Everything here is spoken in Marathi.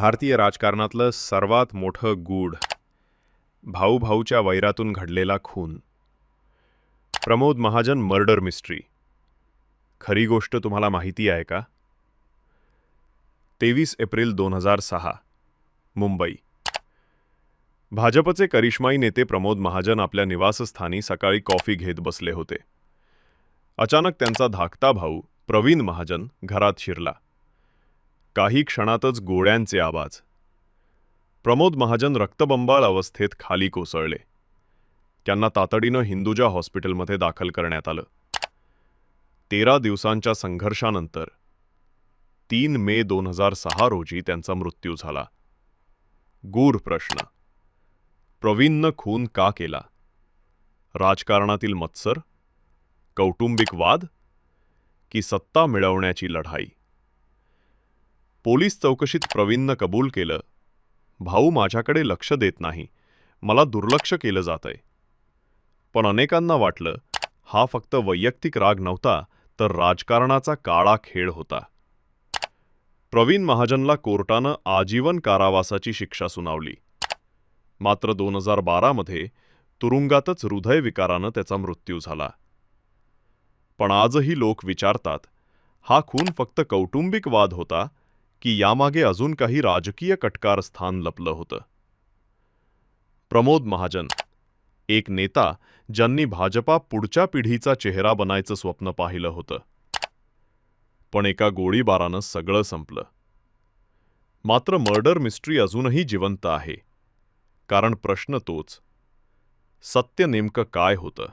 भारतीय राजकारणातलं सर्वात मोठं गूढ भाऊभाऊच्या वैरातून घडलेला खून. Pramod Mahajan murder mystery. खरी गोष्ट तुम्हाला माहिती आहे का? तेवीस एप्रिल दोन हजार सहा मुंबई. भाजपचे करिश्माई नेते प्रमोद महाजन आपल्या निवासस्थानी सकाळी कॉफी घेत बसले होते. अचानक त्यांचा धाकटा भाऊ प्रवीण महाजन घरात शिरला. काही क्षणातच गोळ्यांचे आवाज. प्रमोद महाजन रक्तबंबाळ अवस्थेत खाली कोसळले. त्यांना तातडीनं हिंदुजा हॉस्पिटलमध्ये दाखल करण्यात आलं. तेरा दिवसांच्या संघर्षानंतर तीन मे दोन हजार सहा रोजी त्यांचा मृत्यू झाला. गूढ प्रश्न. प्रवीणनं खून का केला? राजकारणातील मत्सर? कौटुंबिक वाद? की सत्ता मिळवण्याची लढाई? पोलीस चौकशीत प्रवीणनं कबूल केलं. भाऊ माझ्याकडे लक्ष देत नाही. मला दुर्लक्ष केलं जातंय. पण अनेकांना वाटलं हा फक्त वैयक्तिक राग नव्हता तर राजकारणाचा काळा खेळ होता. प्रवीण महाजनला कोर्टानं आजीवन कारावासाची शिक्षा सुनावली. मात्र दोन हजार बारामध्ये तुरुंगातच हृदयविकारानं त्याचा मृत्यू झाला. पण आजही लोक विचारतात हा खून फक्त कौटुंबिक वाद होता की यामागे अजून काही राजकीय कटकार स्थान लपलं होतं. प्रमोद महाजन एक नेता ज्यांनी भाजपा पुढच्या पिढीचा चेहरा बनायचं स्वप्न पाहिलं होतं. पण एका गोळीबारानं सगळं संपलं. मात्र मर्डर मिस्ट्री अजूनही जिवंत आहे. कारण प्रश्न तोच सत्य नेमकं काय होतं?